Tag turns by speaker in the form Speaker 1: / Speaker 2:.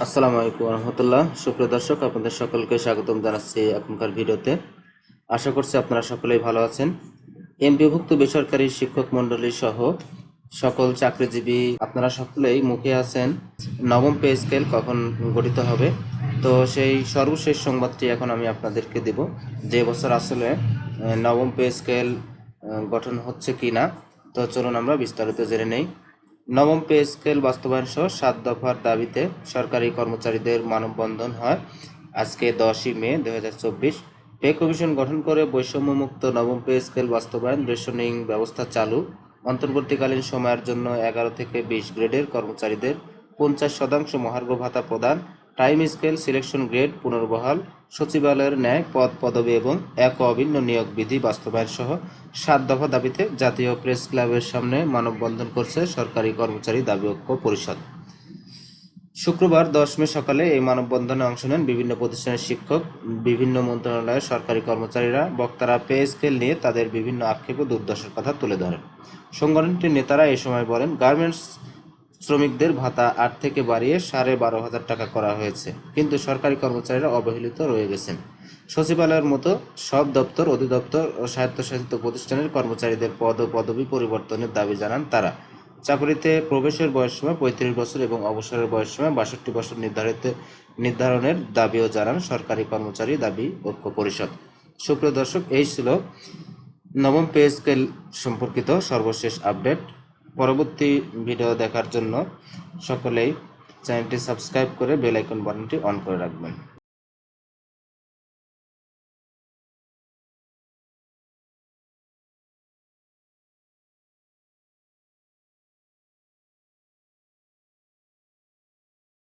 Speaker 1: আসসালামু আলাইকুম রহমতুল্লাহ। সুপ্রিয় দর্শক, আপনাদের সকলকে স্বাগতম জানাচ্ছি এখনকার ভিডিওতে। আশা করছি আপনারা সকলেই ভালো আছেন। এমপিভুক্ত বেসরকারি শিক্ষক মণ্ডলী সহ সকল চাকরিজীবী আপনারা সকলেই মুখে আছেন। নবম পে স্কেল কখন গঠিত হবে? তো সেই সর্বশেষ সংবাদটি এখন আমি আপনাদেরকে দেব। যে বছর আসলে নবম পে স্কেল গঠন হচ্ছে কি না তো চলুন আমরা বিস্তারিত জেনে নেই। নবম পে স্কেল বাস্তবায়ন সহ সাত দফার দাবিতে সরকারি কর্মচারীদের মানববন্ধন হয়। আজকে দশই মে দু হাজার চব্বিশ। পে কমিশন গঠন করে বৈষম্যমুক্ত নবম পে স্কেল বাস্তবায়ন রেশনিং ব্যবস্থা চালু। অন্তর্বর্তীকালীন সময়ের জন্য এগারো থেকে বিশ গ্রেডের কর্মচারীদের পঞ্চাশ শতাংশ মহার্ঘ ভাতা প্রদান টাইম স্কেল, সিলেকশন গ্রেড, পুনর্বহাল, সচিবালয়ের ন্যায় পদ, পদবি এবং এক অভিন্ন নিয়োগ বিধি বাস্তবায়ন সহ সাত দফা দাবিতে জাতীয় প্রেস ক্লাবের সামনে মানববন্ধন করছে সরকারি কর্মচারী দাবি ঐক্য পরিষদ। শুক্রবার দশ মে সকালে এই মানববন্ধনে অংশ নেন বিভিন্ন প্রতিষ্ঠানের শিক্ষক, বিভিন্ন মন্ত্রণালয়ের সরকারি কর্মচারীরা। বক্তারা পে স্কেল নিয়ে তাদের বিভিন্ন আক্ষেপ ও দুর্দশার কথা তুলে ধরেন। সংগঠনটির নেতারা এই সময় বলেন, গার্মেন্টস শ্রমিকদের ভাতা আট থেকে বাড়িয়ে সাড়ে বারো হাজার টাকা করা হয়েছে, কিন্তু সরকারি কর্মচারীরা অবহেলিত রয়ে গেছেন। সচিবালয়ের মতো সব দপ্তর, অধিদপ্তর ও স্বায়ত্তশাসিত প্রতিষ্ঠানের কর্মচারীদের পদ ও পদবি পরিবর্তনের দাবি জানান তারা। চাকরিতে প্রবেশের বয়সসীমা পঁয়ত্রিশ বছর এবং অবসরের বয়সসীমা বাষট্টি বছর নির্ধারিত নির্ধারণের দাবিও জানান সরকারি কর্মচারী দাবি ঐক্য পরিষদ। সুপ্রিয় দর্শক, এই ছিল নবম পে স্কেল সম্পর্কিত সর্বশেষ আপডেট। পরবর্তী ভিডিও দেখার জন্য সকলেই চ্যানেলটি সাবস্ক্রাইব করে বেল আইকন বাটনটি অন করে রাখবেন।